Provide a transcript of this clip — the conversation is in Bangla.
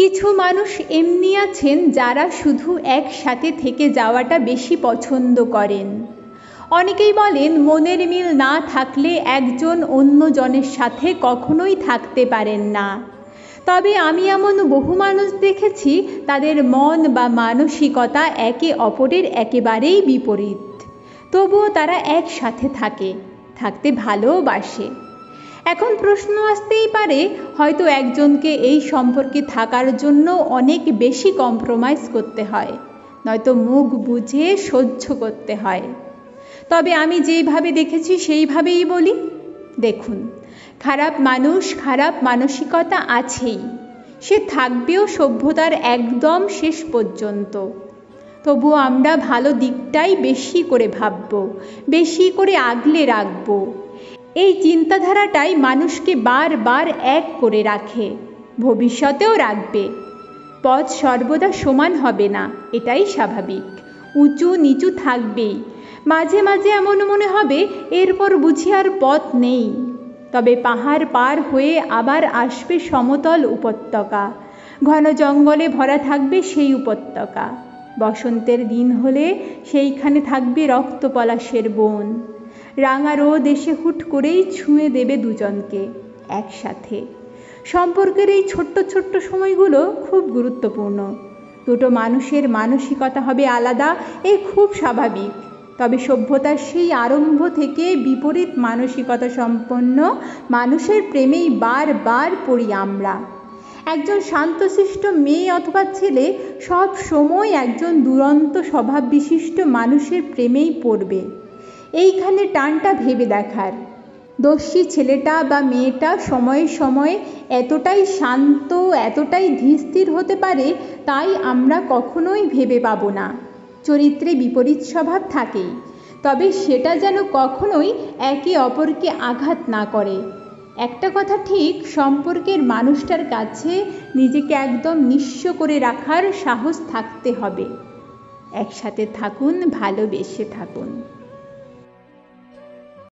কিছু মানুষ এমনি আছেন যারা শুধু একসাথে থেকে যাওয়াটা বেশি পছন্দ করেন। অনেকেই বলেন, মনের মিল না থাকলে একজন অন্যজনের সাথে কখনোই থাকতে পারেন না। তবে আমি এমন বহু মানুষ দেখেছি, তাদের মন বা মানসিকতা একে অপরের একেবারেই বিপরীত। তবুও তারা একসাথে থাকে, থাকতে ভালোবাসে। এখন প্রশ্ন আসতেই পারে, হয়তো একজনকে এই সম্পর্কে থাকার জন্য অনেক বেশি কম্প্রোমাইজ করতে হয়, নয়তো মুখ বুঝে সহ্য করতে হয়। তবে আমি যেইভাবে দেখেছি সেইভাবেই বলি। দেখুন, খারাপ মানুষ খারাপ মানসিকতা আছেই, সে থাকবেও সভ্যতার একদম শেষ পর্যন্ত। তবু আমরা ভালো দিকটাই বেশি করে ভাবব, বেশি করে আগলে রাখব। এই চিন্তাধারাটাই মানুষকে বারবার এক করে রাখে, ভবিষ্যতেও রাখবে। পথ সর্বদা সমান হবে না, এটাই স্বাভাবিক। উঁচু নিচু থাকবেই। মাঝে মাঝে এমন মনে হবে, এরপর বুঝি আর পথ নেই। তবে পাহাড় পার হয়ে আবার আসবে সমতল উপত্যকা। ঘন জঙ্গলে ভরা থাকবে সেই উপত্যকা। বসন্তের দিন হলে সেইখানে থাকবে রক্তপলাশের বন। রাঙা রোদ এসে হুট করেই ছুঁয়ে দেবে দুজনকে একসাথে। সম্পর্কের এই ছোট্ট ছোট্ট সময়গুলো খুব গুরুত্বপূর্ণ। দুটো মানুষের মানসিকতা হবে আলাদা এই খুব স্বাভাবিক। তবে সভ্যতার সেই আরম্ভ থেকে বিপরীত মানসিকতা সম্পন্ন মানুষের প্রেমেই বারবার পড়ি আমরা। একজন শান্তশিষ্ট মেয়ে অথবা ছেলে সব সময় একজন দুরন্ত স্বভাব বিশিষ্ট মানুষের প্রেমেই পড়বে। এইখানে টানটা ভেবে দেখার। দস্যি ছেলেটা বা মেয়েটা সময়ে সময়ে এতটাই শান্ত, এতটাই ধীরস্থির হতে পারে, তাই আমরা কখনোই ভেবে পাবো না। চরিত্রে বিপরীত স্বভাব থাকেই। তবে সেটা যেন কখনোই একে অপরকে আঘাত না করে। একটা কথা ঠিক, সম্পর্কের মানুষটার কাছে নিজেকে একদম নিঃস্ব করে রাখার সাহস থাকতে হবে। একসাথে থাকুন, ভালোবেসে থাকুন।